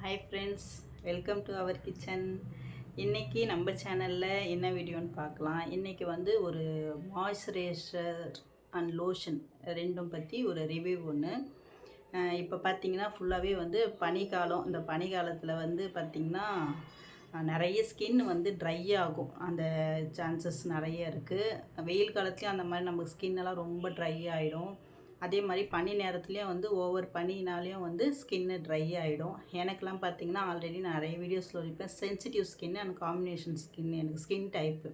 Hi friends welcome to our kitchen இன்றைக்கி நம்ம சேனலில் என்ன வீடியோன்னு பார்க்கலாம். இன்றைக்கி வந்து ஒரு மாய்ஸ்சரைசர் அண்ட் லோஷன் ரெண்டும் பற்றி ஒரு ரிவ்யூ ஒன்று இப்போ பார்த்தீங்கன்னா ஃபுல்லாகவே வந்து பனிக்காலம் இந்த பனிக்காலத்தில் வந்து பார்த்திங்கன்னா நிறைய ஸ்கின் வந்து ட்ரை ஆகும். அந்த சான்சஸ் நிறைய இருக்குது வெயில் காலத்துலேயும் அந்த மாதிரி நமக்கு ஸ்கின்னெல்லாம் ரொம்ப ட்ரை ஆகிடும் அதே மாதிரி பனி நேரத்துலேயும் வந்து ஓவர் பனினாலேயும் வந்து ஸ்கின்னு ட்ரை ஆகிடும் எனக்கெலாம் பார்த்திங்கன்னா ஆல்ரெடி நிறைய வீடியோஸில் சொல்லியிருப்பேன் sensitive skin and combination skin எனக்கு ஸ்கின் டைப்பு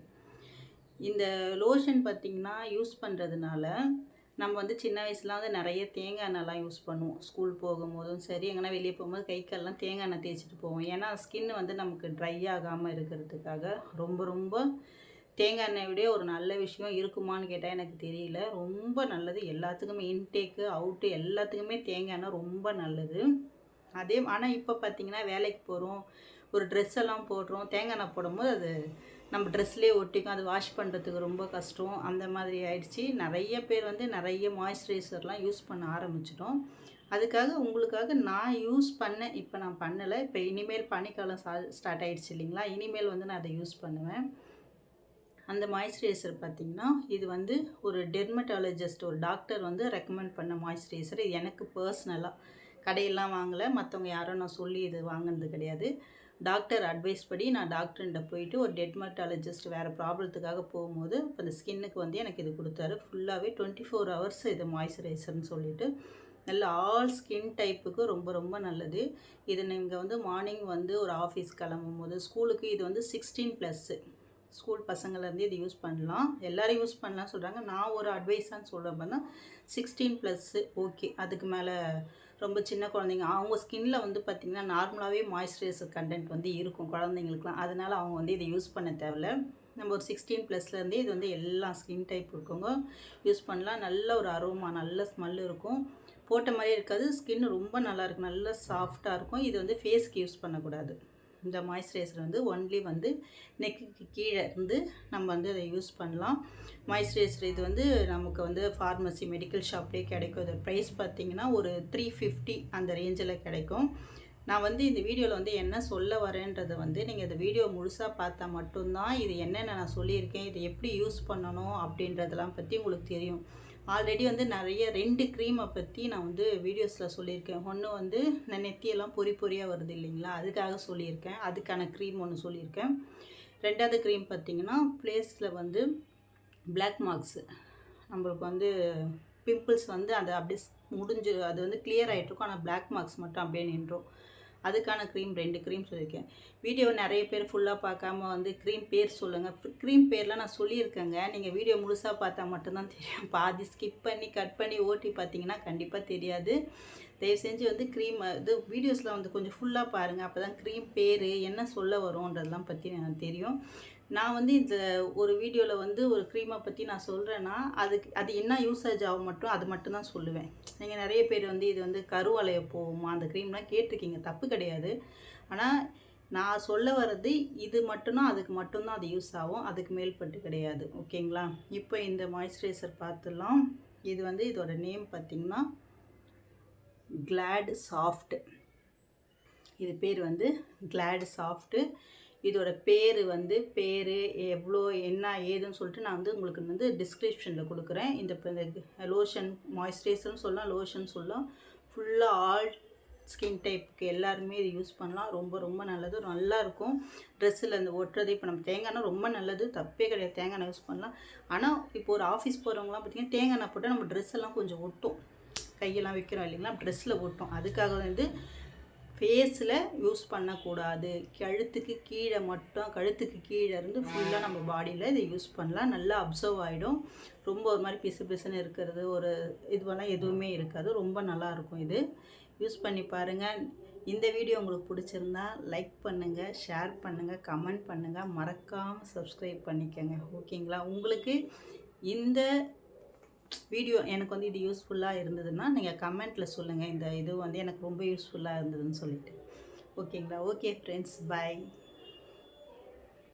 இந்த லோஷன் பார்த்திங்கன்னா யூஸ் பண்ணுறதுனால நம்ம வந்து சின்ன வயசுலாம் வந்து நிறைய தேங்காய் எண்ணெய்லாம் யூஸ் பண்ணுவோம். ஸ்கூல் போகும்போதும் சரி எங்கன்னா வெளியே போகும்போது கை கால்லாம் தேங்காய் எண்ணெய் தேய்ச்சிட்டு போவோம். ஏன்னா ஸ்கின் வந்து நமக்கு ட்ரை ஆகாமல் இருக்கிறதுக்காக ரொம்ப ரொம்ப தேங்காய் எண்ணெய் விட ஒரு நல்ல விஷயம் இருக்குமான்னு கேட்டால் எனக்கு தெரியல. ரொம்ப நல்லது. எல்லாத்துக்குமே இன்டேக்கு அவுட்டு எல்லாத்துக்குமே தேங்காய் எண்ணெய் ரொம்ப நல்லது. அதே ஆனால் இப்போ பார்த்திங்கன்னா வேலைக்கு போகிறோம் ஒரு ட்ரெஸ் எல்லாம் போடுறோம். தேங்காய் எண்ணெய் போடும்போது அது நம்ம ட்ரெஸ்லேயே ஒட்டிக்கும். அது வாஷ் பண்ணுறதுக்கு ரொம்ப கஷ்டம். அந்த மாதிரி ஆயிடுச்சு. நிறைய பேர் வந்து நிறைய மாய்ஸ்சரைசர்லாம் யூஸ் பண்ண ஆரம்பிச்சிட்டோம். அதுக்காக உங்களுக்காக நான் யூஸ் பண்ணேன் இப்போ நான் பண்ணலை. இப்போ இனிமேல் பனிக்காலம் ஸ்டார்ட் ஆகிடுச்சு இல்லைங்களா? இனிமேல் வந்து நான் அதை யூஸ் பண்ணுவேன். அந்த மாய்ஸ்சரைசர் பார்த்திங்கன்னா இது வந்து ஒரு டெர்மட்டாலஜிஸ்ட் ஒரு டாக்டர் வந்து ரெக்கமெண்ட் பண்ண மாய்ஸ்சரைசர் இது எனக்கு பர்சனலாக கடையெல்லாம் வாங்கலை. மற்றவங்க யாரும் நான் சொல்லி இது வாங்கினது கிடையாது. டாக்டர் அட்வைஸ் படி நான் டாக்டர்கிட்ட போயிட்டு ஒரு டெர்மட்டாலஜிஸ்ட் வேறு ப்ராப்ளத்துக்காக போகும்போது இப்போ இந்த ஸ்கின்னுக்கு வந்து எனக்கு இது கொடுத்தாரு. ஃபுல்லாகவே டுவெண்ட்டி ஃபோர் ஹவர்ஸ் இது மாய்ஸ்சரைசர்னு சொல்லிட்டு. நல்ல ஆல் ஸ்கின் டைப்புக்கு ரொம்ப ரொம்ப நல்லது. இது நீங்கள் வந்து மார்னிங் வந்து ஒரு ஆஃபீஸ் கிளம்பும் போது ஸ்கூலுக்கு இது வந்து சிக்ஸ்டீன் ப்ளஸ்ஸு ஸ்கூல் பசங்கள்லேருந்து இது யூஸ் பண்ணலாம். எல்லோரும் யூஸ் பண்ணலாம் சொல்கிறாங்க நான் ஒரு அட்வைஸான்னு சொல்கிறேன் பார்த்தா சிக்ஸ்டீன் ப்ளஸ்ஸு ஓகே அதுக்கு மேலே ரொம்ப சின்ன குழந்தைங்க. அவங்க ஸ்கின்னில் வந்து பார்த்திங்கன்னா நார்மலாகவே மாய்ஸ்சரைசர் கண்டென்ட் வந்து இருக்கும் குழந்தைங்களுக்குலாம் அதனால் அவங்க வந்து இதை யூஸ் பண்ண தேவையில்ல. நம்ம ஒரு சிக்ஸ்டீன் ப்ளஸ்லேருந்தே இது வந்து எல்லா ஸ்கின் டைப் இருக்கவங்க யூஸ் பண்ணலாம். நல்ல ஒரு அரோமா நல்ல ஸ்மெல் இருக்கும். போட்ட மாதிரியே இருக்காது. ஸ்கின் ரொம்ப நல்லாயிருக்கும் நல்ல சாஃப்டாக இருக்கும். இது வந்து ஃபேஸ்க்கு யூஸ் பண்ணக்கூடாது. இந்த மாய்ஸ்சரைசர் வந்து ஒன்லி வந்து நெக்குக்கு கீழே இருந்து நம்ம வந்து அதை யூஸ் பண்ணலாம். மாய்ஸ்சரைசர் இது வந்து நமக்கு வந்து ஃபார்மசி மெடிக்கல் ஷாப்லேயே கிடைக்கும். இது ப்ரைஸ் பார்த்திங்கன்னா ஒரு த்ரீ ஃபிஃப்டி அந்த ரேஞ்சில் கிடைக்கும். நான் வந்து இந்த வீடியோவில் வந்து என்ன சொல்ல வரேன்றதை வந்து நீங்கள் இந்த வீடியோ முழுசாக பார்த்தா மட்டும்தான் இது என்னென்ன நான் சொல்லியிருக்கேன் இதை எப்படி யூஸ் பண்ணணும் அப்படின்றதெல்லாம் பற்றி உங்களுக்கு தெரியும். ஆல்ரெடி வந்து நிறைய ரெண்டு க்ரீமை பற்றி நான் வந்து வீடியோஸில் சொல்லியிருக்கேன். ஒன்று வந்து நான் நெத்தியெல்லாம் பொறி பொறியாக வருது இல்லைங்களா? அதுக்காக சொல்லியிருக்கேன். அதுக்கான க்ரீம் ஒன்று சொல்லியிருக்கேன். ரெண்டாவது க்ரீம் பார்த்திங்கன்னா ப்ளேஸில் வந்து பிளாக் மார்க்ஸு நம்மளுக்கு வந்து பிம்பிள்ஸ் வந்து அதை அப்படியே முடிஞ்சு அது வந்து கிளியர் ஆகிட்ருக்கும் ஆனால் பிளாக் மார்க்ஸ் மட்டும் அப்படியே நின்றோம். அதுக்கான க்ரீம் ரெண்டு க்ரீம் சொல்லியிருக்கேன். வீடியோ நிறைய பேர் ஃபுல்லாக பார்க்காம வந்து க்ரீம் பேர் சொல்லுங்கள் க்ரீம் பேர்லாம் நான் சொல்லியிருக்கேங்க. நீங்கள் வீடியோ முழுசாக பார்த்தா மட்டும்தான் தெரியும். பாதி ஸ்கிப் பண்ணி கட் பண்ணி ஓட்டி பார்த்தீங்கன்னா கண்டிப்பாக தெரியாது. தயவு செஞ்சு வந்து க்ரீம் இது வீடியோஸில் வந்து கொஞ்சம் ஃபுல்லாக பாருங்கள் அப்போ தான் க்ரீம் பேர் என்ன சொல்ல வரும்ன்றதெல்லாம் பற்றி எனக்கு தெரியும். நான் வந்து இந்த ஒரு வீடியோவில் வந்து ஒரு க்ரீமை பற்றி நான் சொல்கிறேன்னா அதுக்கு அது என்ன யூசேஜ் ஆகும் மட்டும் அது மட்டும் தான் சொல்லுவேன். நீங்கள் நிறைய பேர் வந்து இது வந்து கருவலைய போகுமா அந்த க்ரீம்லாம் கேட்டிருக்கீங்க. தப்பு கிடையாது. ஆனால் நான் சொல்ல வர்றது இது மட்டும்தான் அதுக்கு மட்டும்தான் அது யூஸ் ஆகும். அதுக்கு மேல்பட்டு கிடையாது. ஓகேங்களா? இப்போ இந்த மாய்ஸ்சரைசர் பார்த்துடலாம். இது வந்து இதோட நேம் பார்த்திங்கன்னா கிளாட் சாஃப்ட் இது பேர் வந்து கிளாட் சாஃப்ட்டு இதோட பேர் வந்து பேர் எவ்வளோ என்ன ஏதுன்னு சொல்லிட்டு நான் வந்து உங்களுக்கு வந்து டிஸ்கிரிப்ஷனில் கொடுக்குறேன். இந்த லோஷன் மாய்ஸ்சரைசர்னு சொல்லலாம் லோஷன் சொல்லலாம். ஃபுல்லாக ஆல் ஸ்கின் டைப்புக்கு எல்லாருமே இது யூஸ் பண்ணலாம். ரொம்ப ரொம்ப நல்லது. நல்லாயிருக்கும் ட்ரெஸ்ஸில் அந்த ஒட்டுறது இப்போ நம்ம தேங்காய் ரொம்ப நல்லது. தப்பே கிடையாது. தேங்காய் யூஸ் பண்ணலாம். ஆனால் இப்போ ஒரு ஆஃபீஸ் போகிறவங்களாம் பார்த்திங்கன்னா தேங்காய் போட்டால் நம்ம ட்ரெஸ் எல்லாம் கொஞ்சம் ஒட்டும். கையெல்லாம் வைக்கிறோம் இல்லைங்களா? ட்ரெஸ்ஸில் ஒட்டும். அதுக்காக வந்து ஃபேஸில் யூஸ் பண்ணக்கூடாது. கழுத்துக்கு கீழே மட்டும் கழுத்துக்கு கீழே இருந்து ஃபுல்லாக நம்ம பாடியில் இதை யூஸ் பண்ணலாம். நல்லா அப்சர்வ் ஆகிடும் ரொம்ப ஒரு மாதிரி பிசு பிசுன்னு இருக்கிறது ஒரு இதுவெல்லாம் எதுவுமே இருக்காது. ரொம்ப நல்லாயிருக்கும் இது. யூஸ் பண்ணி பாருங்கள் இந்த வீடியோ உங்களுக்கு பிடிச்சிருந்தா லைக் பண்ணுங்கள் ஷேர் பண்ணுங்கள் கமெண்ட் பண்ணுங்கள் மறக்காமல் சப்ஸ்கிரைப் பண்ணிக்கோங்க. ஓகேங்களா? உங்களுக்கு இந்த வீடியோ எனக்கு வந்து இது யூஸ்ஃபுல்லாக இருந்ததுன்னா நீங்கள் கமெண்ட்டில் சொல்லுங்கள் இந்த இது வந்து எனக்கு ரொம்ப யூஸ்ஃபுல்லாக இருந்ததுன்னு சொல்லிட்டு. ஓகேங்களா? Okay friends bye